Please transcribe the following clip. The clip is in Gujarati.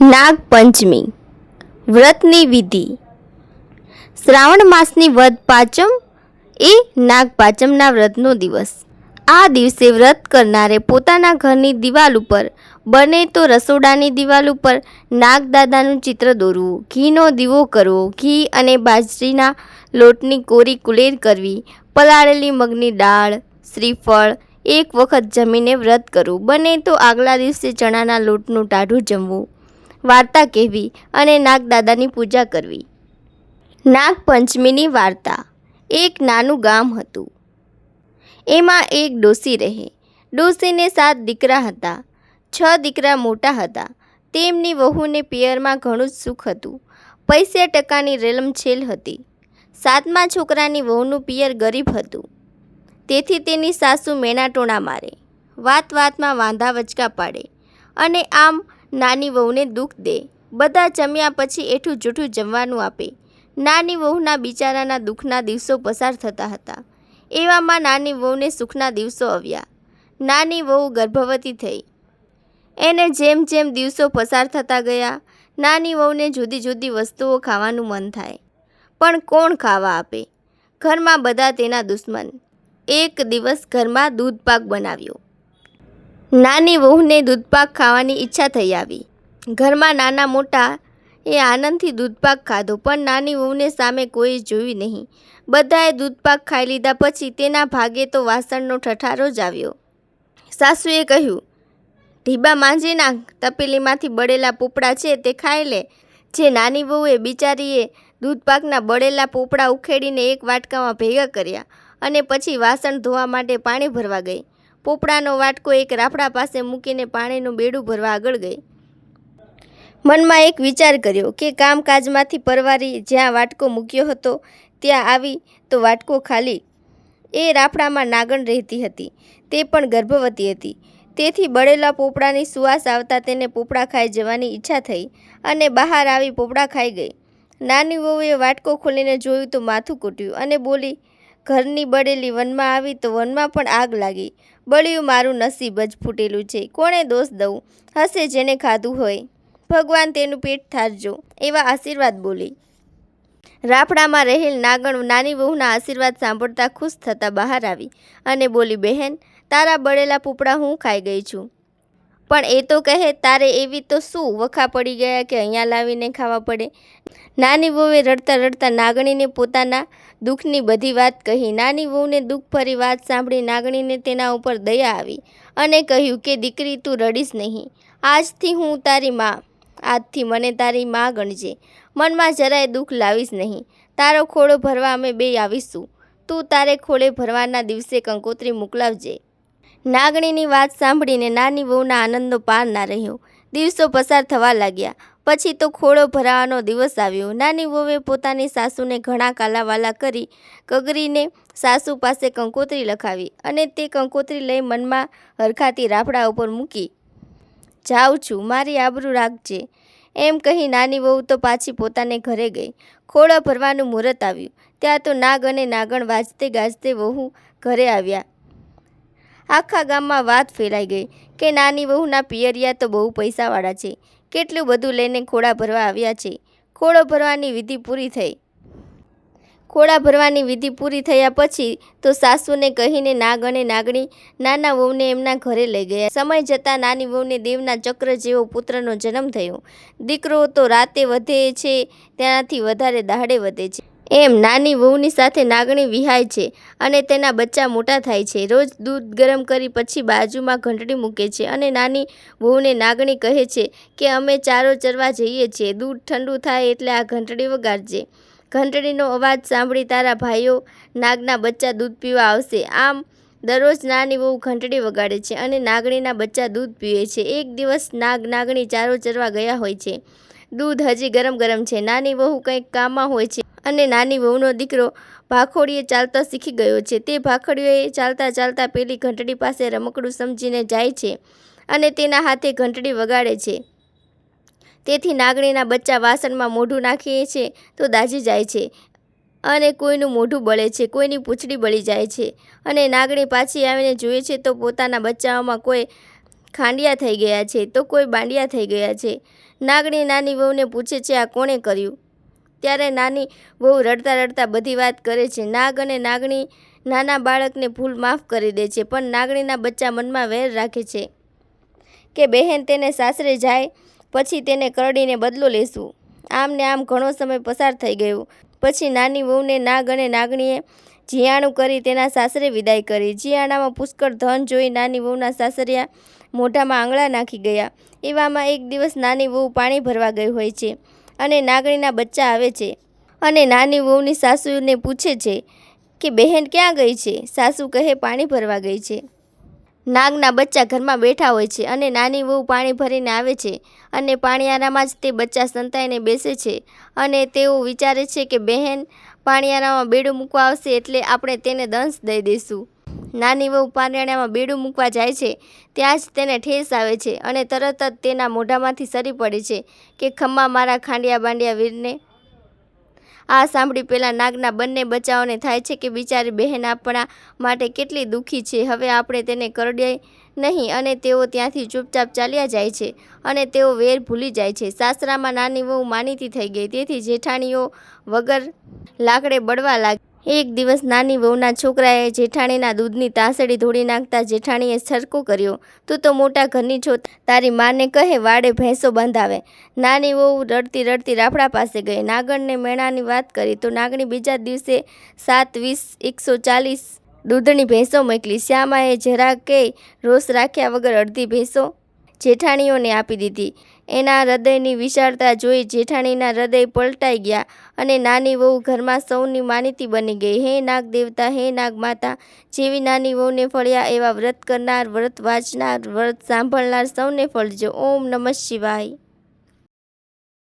નાગપંચમી, વ્રતની વિધિ. શ્રાવણ માસની વદ પાંચમ એ નાગપાચમના વ્રતનો દિવસ. આ દિવસે વ્રત કરનારે પોતાના ઘરની દિવાલ ઉપર, બને તો રસોડાની દિવાલ ઉપર નાગદાદાનું ચિત્ર દોરવું. ઘીનો દીવો કરવો. ઘી અને બાજરીના લોટની કોરી કુલેર કરવી. પલાળેલી મગની દાળ, શ્રીફળ, એક વખત જમીને વ્રત કરવું. બને તો આગલા દિવસે ચણાના લોટનું ટાઢું જમવું. વાર્તા કહેવી અને નાગદાદાની પૂજા કરવી. નાગપંચમીની વાર્તા. એક નાનું ગામ હતું. એમાં એક ડોસી રહે. ડોસીને સાત દીકરા હતા. છ દીકરા મોટા હતા. તેમની વહુને પિયરમાં ઘણું જ સુખ હતું. પૈસે ટકાની રેલમછેલ હતી. સાતમા છોકરાની વહુનું પિયર ગરીબ હતું. તેથી તેની સાસુ મેણાટોણા મારે. વાત વાતમાં વાંધા વચકા પાડે. અને આમ નાની વહુને દુઃખ દે. બધા જમ્યા પછી એઠું જૂઠું જમવાનું આપે. નાની વહુના બિચારાના દુઃખના દિવસો પસાર થતા હતા. એવામાં નાની વહુને સુખના દિવસો આવ્યા. નાની વહુ ગર્ભવતી થઈ. એને જેમ જેમ દિવસો પસાર થતા ગયા, નાની વહુને જુદી જુદી વસ્તુઓ ખાવાનું મન થાય. પણ કોણ ખાવા આપે? ઘરમાં બધા તેના દુશ્મન. એક દિવસ ઘરમાં દૂધપાક બનાવ્યો. નાની વહુને દૂધપાક ખાવાની ઈચ્છા થઈ આવી. ઘરમાં નાના મોટા એ આનંદથી દૂધપાક ખાધો, પણ નાની વહુને સામે કોઈ જોયું નહીં. બધાએ દૂધપાક ખાઈ લીધા પછી તેના ભાગે તો વાસણનો ઠઠારો જ આવ્યો. સાસુએ કહ્યું, ઢીબા માંજી નાખ, તપેલીમાંથી બળેલા પોપડા છે તે ખાઈ લે. જે નાની વહુએ બિચારીએ દૂધપાકના બળેલા પોપડા ઉખેડીને એક વાટકામાં ભેગા કર્યા અને પછી વાસણ ધોવા માટે પાણી ભરવા ગઈ. પોપડાનો વાટકો એક રાફડા પાસે મૂકીને પાણીનું બેડું ભરવા આગળ ગઈ. મનમાં એક વિચાર કર્યો કે કામકાજમાંથી પરવારી જ્યાં વાટકો મૂક્યો હતો, ત્યાં આવી તો વાટકો ખાલી. એ રાફડામાં નાગણ રહેતી હતી, તે પણ ગર્ભવતી હતી. તેથી બળેલા પોપડાની સુવાસ આવતા તેને પોપડા ખાઈ જવાની ઈચ્છા થઈ અને બહાર આવી પોપડા ખાઈ ગઈ. નાની વહુએ વાટકો ખોલીને જોયું તો માથું કૂટ્યું અને બોલી ઘરની બળેલી વનમાં આવી તો વનમાં પણ આગ લાગી. બળ્યું મારું નસીબ જ ફૂટેલું છે. કોણે દોષ દઉં? હશે જેને ખાધું હોય. ભગવાન તેનું પેટ થારજો એવા આશીર્વાદ બોલી. રાફડામાં રહેલ નાગણ નાની વહુના આશીર્વાદ સાંભળતા ખુશ થતાં બહાર આવી અને બોલી, બહેન, તારા બળેલા પૂપડા હું ખાઈ ગઈ છું? પણ એ તો કહે, તારે એવી તો શું વખા પડી ગયા કે અહીંયા લાવીને ખાવા પડે? નાની વહુએ રડતા રડતા નાગણીને પોતાના દુઃખની બધી વાત કહી. નાની વહુને દુઃખભરી વાત સાંભળી નાગણીને તેના ઉપર દયા આવી અને કહ્યું કે, દીકરી, તું રડીશ નહીં. આજથી હું તારી માં, આજથી મને તારી માં ગણજે. મનમાં જરાય દુઃખ લાવીશ નહીં. તારો ખોળો ભરવા અમે બે આવીશું. તું તારે ખોળે ભરવાના દિવસે કંકોત્રી મોકલાવજે. નાગણીની વાત સાંભળીને નાની વહુના આનંદનો પાર ના રહ્યો. દિવસો પસાર થવા લાગ્યા. પછી તો ખોળો ભરાવાનો દિવસ આવ્યો. નાની વહુએ પોતાની સાસુને ઘણા કાલાવાલા કરી કગરીને સાસુ પાસે કંકોત્રી લખાવી અને તે કંકોત્રી લઈ મનમાં હરખાતી રાફડા ઉપર મૂકી, જાઉં છું, મારી આબરૂ રાખજે. એમ કહી નાની વહુ તો પાછી પોતાને ઘરે ગઈ. ખોળો ભરવાનું મુહૂર્ત આવ્યું. ત્યાં તો નાગ અને નાગણ વાજતે ગાજતે વહુ ઘરે આવ્યા. આખા ગામમાં વાત ફેલાઈ ગઈ કે નાની વહુના પિયરિયા તો બહુ પૈસાવાળા છે. કેટલું બધું લઈને ખોળા ભરવા આવ્યા છે. ખોળો ભરવાની વિધિ પૂરી થઈ. ખોળા ભરવાની વિધિ પૂરી થયા પછી તો સાસુને કહીને નાગ અને નાગણી નાના વહુને એમના ઘરે લઈ ગયા. સમય જતાં નાની વહુને દેવના ચક્ર જેવો પુત્રનો જન્મ થયો. દીકરો તો રાતે વધે છે, તેનાથી વધારે દાહડે વધે છે. એમ નાની વહુની સાથે નાગણી વિહાય છે અને તેના બચ્ચા મોટા થાય છે. રોજ દૂધ ગરમ કરી પછી બાજુમાં ઘંટડી મૂકે છે અને નાની વહુને નાગણી કહે છે કે, અમે ચારો ચરવા જઈએ છીએ. દૂધ ઠંડુ થાય એટલે આ ઘંટડી વગાડજે. ઘંટડીનો અવાજ સાંભળી તારા ભાઈઓ નાગના બચ્ચા દૂધ પીવા આવશે. આમ દરરોજ નાની વહુ ઘંટડી વગાડે છે અને નાગણીના બચ્ચા દૂધ પીવે છે. એક દિવસ નાગ નાગણી ચારો ચરવા ગયા હોય છે. દૂધ હજી ગરમ ગરમ છે. નાની વહુ કંઈક કામમાં હોય છે અને નાની વહુનો દીકરો ભાખોડીએ ચાલતા શીખી ગયો છે. તે ભાખડીઓએ ચાલતા ચાલતા પેલી ઘંટડી પાસે રમકડું સમજીને જાય છે અને તેના હાથે ઘંટડી વગાડે છે. તેથી નાગણીના બચ્ચા વાસણમાં મોઢું નાખીએ છે તો દાજી જાય છે અને કોઈનું મોઢું બળે છે, કોઈની પૂંછડી બળી જાય છે અને નાગણી પાછી આવીને જુએ છે તો પોતાના બચ્ચાઓમાં કોઈ ખાંડિયા થઈ ગયા છે, તો કોઈ બાંડિયા થઈ ગયા છે. નાગણી નાની વહુને પૂછે છે, આ કોણે કર્યું? ત્યારે નાની વહુ રડતા રડતા બધી વાત કરે છે. નાગ અને નાગણી નાના બાળકને ભૂલ માફ કરી દે છે, પણ નાગણીના બચ્ચા મનમાં વેર રાખે છે કે બહેન તેને સાસરે જાય, પછી તેને કરડીને બદલો લેશું. આમ ને આમ ઘણો સમય પસાર થઈ ગયો. પછી નાની વહુને નાગ અને નાગણીએ જીયાણું કરી તેના સાસરે વિદાય કરી. જીયાણામાં પુષ્કળ ધન જોઈ નાની વહુના સાસરિયા મોઢામાં આંગળા નાખી ગયા. એવામાં એક દિવસ નાની વહુ પાણી ભરવા ગઈ હોય છે અને નાગણીના બચ્ચા આવે છે. અને નાની વહુની સાસુને પૂછે છે કે, બહેન ક્યાં ગઈ છે? સાસુ કહે, પાણી ભરવા ગઈ છે. નાગના બચ્ચા ઘરમાં બેઠા હોય છે અને નાની વહુ પાણી ભરીને આવે છે અને પાણીયારામાં જ તે બચ્ચા સંતાઈને બેસે છે. અને તેઓ વિચારે છે કે, બહેન, પાણીયારામાં બેડું મૂકવા આવશે એટલે આપણે તેને દંશ દઈ દઈશું. નાની વહુ પાણીયારામાં બેડું મૂકવા જાય છે, ત્યાં જ તેને ઠેસ આવે છે અને તરત જ તેના મોઢામાંથી સરી પડે છે કે ખમ્મા મારા ખાંડિયા બાંડિયા વીરને. આ સાંભળી પેલા નાગના બંને બચ્ચાઓને થાય છે કે બિચારી બહેન આપણા માટે કેટલી દુઃખી છે, હવે આપણે તેને કરડીએ નહીં અને તેઓ ત્યાંથી ચૂપચાપ ચાલ્યા જાય છે અને તેઓ વેર ભૂલી જાય છે. સાસરામાં નાની વહુ માનીતી થઈ ગઈ, તેથી જેઠાણીઓ વગર લાકડે બળવા લાગી એક દિવસ નાની વહુના છોકરાએ જેઠાણીના દૂધની તાસડી ધોળી નાખતા જેઠાણીએ છરકો કર્યો. તું તો મોટા ઘરની છો, તારી માને કહે વાડે ભેંસો બંધાવે. નાની વહુ રડતી રડતી રાફડા પાસે ગઈ. નાગણને મેણાની વાત કરી તો નાગણી બીજા દિવસે સાત, વીસ, એકસો ચાલીસ દૂધની ભેંસો મોકલી. શ્યામાએ જરા કે રોષ રાખ્યા વગર અડધી ભેંસો જેઠાણીઓને આપી દીધી. એના હૃદયની વિશાળતા જોઈ જેઠાણીના હૃદય પલટાઈ ગયા અને નાની વહુ ઘરમાં સૌની માનીતી બની ગઈ. હે નાગ દેવતા હે નાગ માતા જેવી નાની વહુને ફળ્યા એવા વ્રત કરનાર, વ્રત વાંચનાર, વ્રત સાંભળનાર સૌને ફળજો. ઓમ નમઃ શિવાય.